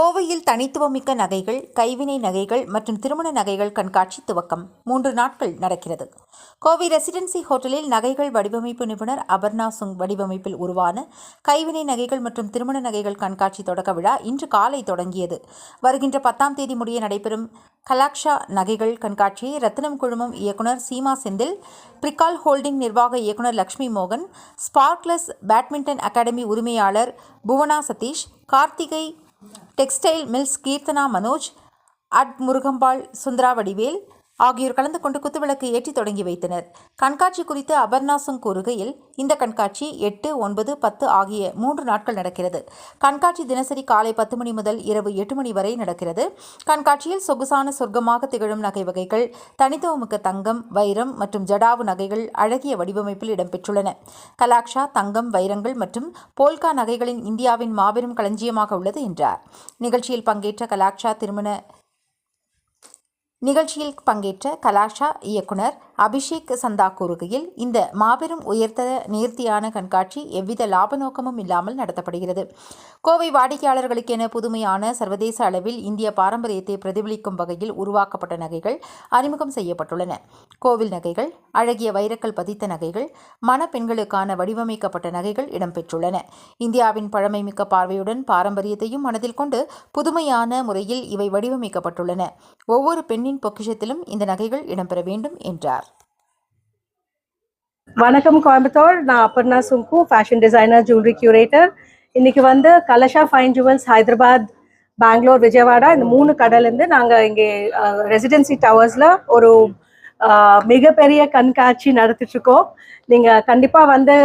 கோவையில் தனித்துவமிக்க நகைகள் கைவினை நகைகள் மற்றும் திருமண நகைகள் கண்காட்சி துவக்கம். மூன்று நாட்கள் நடக்கிறது. கோவை ரெசிடென்சி ஹோட்டலில் நகைகள் வடிவமைப்பு நிபுணர் அபர்ணா சுங் வடிவமைப்பில் உருவான கைவினை நகைகள் மற்றும் திருமண நகைகள் கண்காட்சி தொடக்க விழா இன்று காலை தொடங்கியது. வருகின்ற பத்தாம் தேதி முடிய நடைபெறும் கலாக்ஷா நகைகள் கண்காட்சியை ரத்தினம் குழுமம் இயக்குனர் சீமா செந்தில் பிரிகால் ஹோல்டிங் நிர்வாக இயக்குனர் லக்ஷ்மி மோகன் ஸ்பார்க்லஸ் பேட்மிண்டன் அகாடமி உரிமையாளர் Bhuvana Sathish Karthigai textile mills Keerthana Manoj at Murugambal Sundara Vadivel ஆகியோர் கலந்து கொண்டு குத்துவிளக்கு ஏற்றி தொடங்கி வைத்தனர். கண்காட்சி குறித்து அபர்ணாசங் கூறுகையில் இந்த கண்காட்சி எட்டு ஒன்பது பத்து ஆகிய மூன்று நாட்கள் நடக்கிறது. கண்காட்சி தினசரி காலை பத்து மணி முதல் இரவு எட்டு மணி வரை நடக்கிறது. கண்காட்சியில் சொகுசான சொர்க்கமாக திகழும் நகை வகைகள் தனித்துவமிக்க தங்கம் வைரம் மற்றும் ஜடாவு நகைகள் அழகிய வடிவமைப்பில் இடம்பெற்றுள்ளன. கலாக்ஷா தங்கம் வைரங்கள் மற்றும் போல்கா நகைகளின் இந்தியாவின் மாபெரும் களஞ்சியமாக உள்ளது என்றார். நிகழ்ச்சியில் பங்கேற்ற கலாக்ஷா திருமண நிகழ்ச்சியில் பங்கேற்ற கலாஷா இயக்குனர் அபிஷேக் சந்தா கூறுகையில் இந்த மாபெரும் உயர்த்த நேர்த்தியான கண்காட்சி எவ்வித லாப நோக்கமும் இல்லாமல் நடத்தப்படுகிறது. கோவை வாடிக்கையாளர்களுக்கென புதுமையான சர்வதேச அளவில் இந்திய பாரம்பரியத்தை பிரதிபலிக்கும் வகையில் உருவாக்கப்பட்ட நகைகள் அறிமுகம் செய்யப்பட்டுள்ளன. கோவில் நகைகள் அழகிய வைரக்கல் பதித்த நகைகள் மணப்பெண்களுக்கான வடிவமைக்கப்பட்ட நகைகள் இடம்பெற்றுள்ளன. இந்தியாவின் பழமைமிக்க பார்வையுடன் பாரம்பரியத்தையும் மனதில் கொண்டு புதுமையான முறையில் இவை வடிவமைக்கப்பட்டுள்ளன. ஒவ்வொரு பெண்ணின் பொக்கிஷத்திலும் இந்த நகைகள் இடம்பெற வேண்டும் என்றார். வணக்கம் கோயம்புத்தூர். நான் Aparna Sunku fashion designer jewellery curator இன்னைக்கு வந்து கலஷா ஃபைன் ஜுவல்ஸ் ஹைதராபாத் பெங்களூர் விஜயவாடா. இந்த மூணு கடையிலேருந்து நாங்கள் இங்கே ரெசிடென்சி டவர்ஸில் ஒரு மிகப்பெரிய கண்காட்சி நடத்திட்டு இருக்கோம் நீங்கள் கண்டிப்பாக வந்து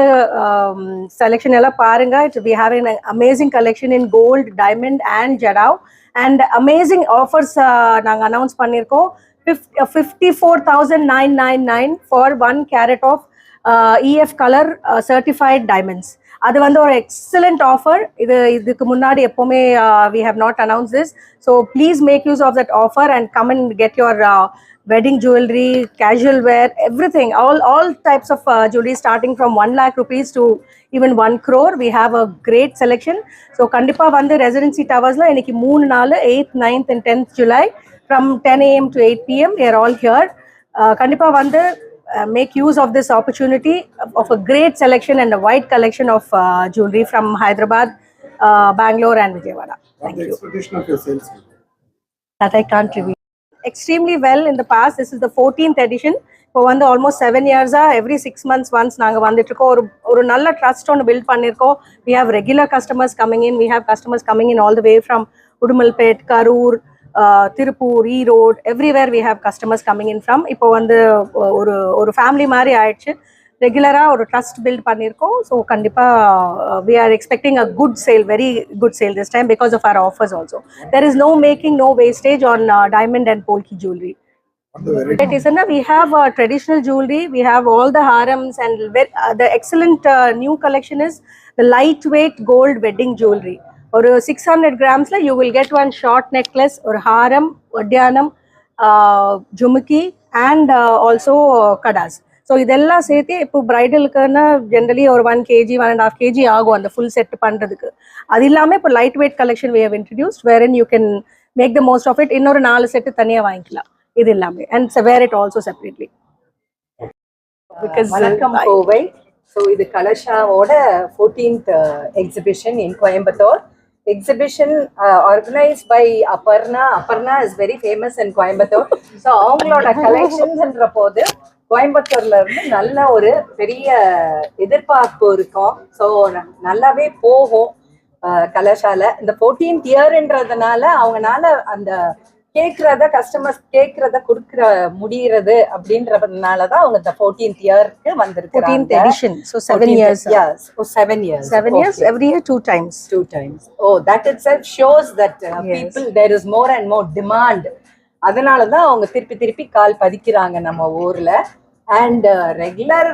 செலெக்ஷன் எல்லாம் பாருங்க. It's we have amazing collection in gold diamond and jadau and amazing offers நாங்கள் அனௌன்ஸ் பண்ணியிருக்கோம். Fifty four thousand nine nine nine for one carat of EF colour certified diamonds அது வந்து ஒரு எக்ஸலண்ட் ஆஃபர் இது இதுக்கு முன்னாடி எப்போவுமே we have not announce this so please make use of that offer and come and get your wedding jewelry casual wear everything all all types of uh, jewelry starting from 1 lakh rupees to even 1 crore we have a great selection so கண்டிப்பா வந்து residency டவர்ஸ்ல இன்னைக்கு மூணு நாள் eighth ninth and tenth July from ten AM to eight PM there all here கண்டிப்பா வந்து uh, make use of this opportunity of, of a great selection and a wide collection of uh, jewelry from Hyderabad, uh, Bangalore, and Vijayawada. What Thank the you. expectation of your sales? That I can't reveal. Extremely well in the past. This is the 14th edition. இப்போ வந்து almost seven இயர்ஸாக every six months once நாங்கள் வந்துட்டு இருக்கோம் ஒரு ஒரு நல்ல trust ஒன்று பில்ட் பண்ணியிருக்கோம் we have regular customers coming in we have customers coming in all the way from Udumalpet Karur uh, Tiruppur Erode everywhere we have customers coming in from இப்போ வந்து ஒரு ஒரு ஃபேமிலி மாதிரி ஆயிடுச்சு ரெகுலராக ஒரு ட்ரஸ்ட் பில்ட் பண்ணியிருக்கோம் ஸோ கண்டிப்பாக we are expecting a good sale very good sale this time because of our offers also there is no making no wastage on diamond and polki jewelry What the variety? It is, we have uh, traditional jewelry. We have all the harams and ve- uh, the excellent uh, new collection is the lightweight gold wedding jewelry. ஒரு six hundred கிராம்ஸ்ல you will get one short necklace ஒரு ஹாரம் ஒட்டியானம் ஜுமுக்கி and also கடாஸ். So இதெல்லாம் சேர்த்து இப்போ பிரைடலுக்குன்னு generally ஒரு one KG one and half KG ஆகும் அந்த ஃபுல் செட் பண்ணுறதுக்கு அது இல்லாமல் இப்போ light weight collection we have introduced where you can make the most of it இன்னொரு நாலு செட்டு தனியாக வாங்கிக்கலாம். இது எல்லாமே. And where it also separately because வணக்கம் கோவை. ஸோ இது கலஷாவோட fourteenth exhibition in Coimbatore. Exhibition organise by Aparna Aparna is very famous in Coimbatore so அவங்களோட கலெக்ஷன்ஸ்ன்ற போது கோயம்புத்தூர்ல இருந்து நல்ல ஒரு பெரிய எதிர்பார்ப்பு இருக்கும். ஸோ நல்லாவே போகும் uh, அஹ், இந்த ஃபோர்டீன்த் இயர்ன்றதுனால அவங்கனால அந்த கேட்கறத கஸ்டமர்ஸ் கேட்கறத கொடுக்கற முடியறது அப்படின்றதுனால தான் அவங்க இந்த ஃபோர்டீன்த் இயர்க்கு வந்திருக்காங்க 14th edition so 7 years uh, Yes, oh, seven years. 7 years Okay. every year two times Two times. Oh, that itself shows that uh, Yes. people there is more and more demand. அதனால தான் அவங்க திருப்பி திருப்பி கால் பதிக்கிறாங்க நம்ம ஊர்ல and regular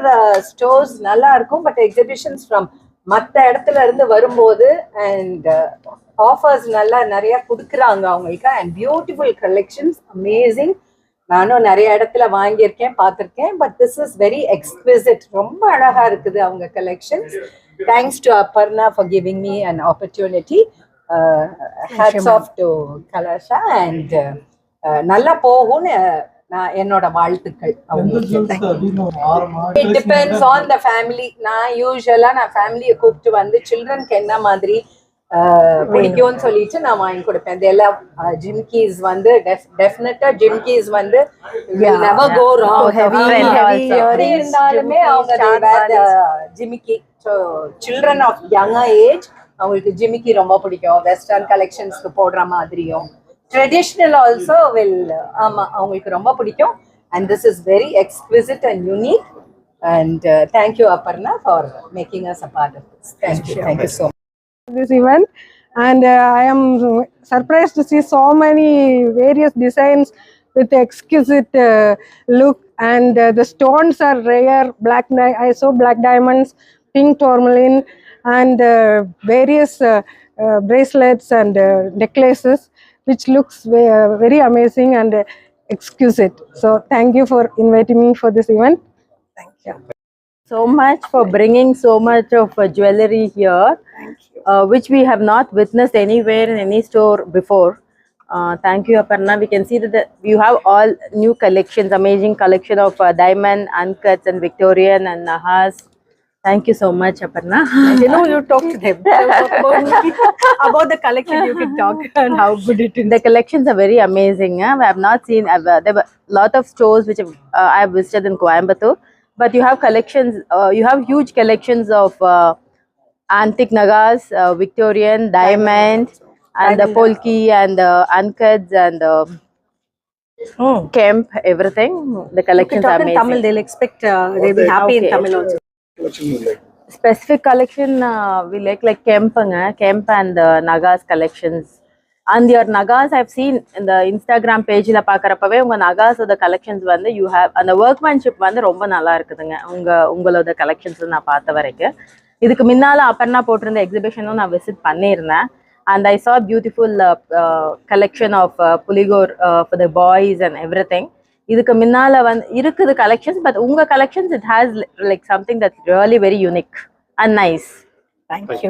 stores நல்லா இருக்கும் பட் எக்ஸிபிஷன்ஸ் ஃப்ரம் மற்ற இடத்துல இருந்து வரும்போது அண்ட் ஆஃபர்ஸ் நல்லா நிறைய கொடுக்குறாங்க அவங்களுக்கு அண்ட் பியூட்டிஃபுல் கலெக்ஷன்ஸ் அமேசிங் நானும் நிறைய இடத்துல வாங்கியிருக்கேன் பார்த்துருக்கேன். But this is very exquisite ரொம்ப அழகா இருக்குது அவங்க collections thanks to Aparna for giving me an opportunity hats off to Kalasha and நல்லா போகும்னு நான் என்னோட வாழ்த்துக்கள் it depends on the family நான் யூஸ்வலா நான் ஃபேமிலியை கூப்பிட்டு வந்து சில்ட்ரனுக்கு என்ன மாதிரி பிடிக்கும்னு சொல்லிட்டு நான் வாங்கி கொடுப்பேன். இது எல்லாம் ஜிம்கீஸ் வந்து டெஃபினட்டா ஜிம்கீஸ் வந்து நெவர் கோ ராங் இருந்தாலுமே அவங்க ஜிமிக்கி so children of younger age அவங்களுக்கு ஜிமிக்கி ரொம்ப பிடிக்கும். வெஸ்டர்ன் கலெக்ஷன்ஸ்க்கு போடுற மாதிரியும். ட்ரெடிஷ்னல் ஆல்சோ வில் ஆமா அவங்களுக்கு ரொம்ப பிடிக்கும். And this is very exquisite and unique and thank you Aparna for making us a part of this thank you thank you so this event. And uh, i am surprised to see so many various designs with exquisite uh, look. And uh, the stones are rare. Black i saw black diamonds pink tourmaline and uh, various uh, uh, bracelets and uh, necklaces which looks ve- very amazing and uh, exquisite. So thank you for inviting me for this event. Thank you so much for bringing so much of uh, jewelry here, uh, which we have not witnessed anywhere in any store before. Uh, thank you, Aparna. We can see that the, you have all new collections, amazing collection of uh, diamond, uncuts, and Victorian and Nahas. Thank you so much, Aparna. you know you talk to them about, about the collection you can talk and how good it is the collections are very amazing. Huh? I have not seen. I've, uh, there were a lot of stores which have, uh, I have visited in Coimbatore, but you have collections. Uh, you have huge collections of uh, antique nagas, uh, Victorian, diamond, and the polki and the uncuts and the camp everything. The collections are amazing. Tamil they'll expect uh, they'll be happy in Tamil also specific collection uh, we like like Kemp, uh, Kemp and the Nagas collections. And your Nagas I've seen in the Instagram page ல பார்க்கறப்பவே உங்க Nagas ஓட collections வந்து you have அந்த workmanship வந்து ரொம்ப நல்லா இருக்குதுங்க உங்க உங்களோட collections நான் பார்த்த வரைக்கும் இதுக்கு முன்னால அப்பர்ணா போட்டிருந்த எக்ஸிபிஷனும் நான் விசிட் பண்ணியிருந்தேன் beautiful uh, uh, collection of uh, puligor uh, for the boys and everything இதுக்கு முன்னால வந்து இருக்குது collections but உங்க collections it has like something that's really very unique and nice thank you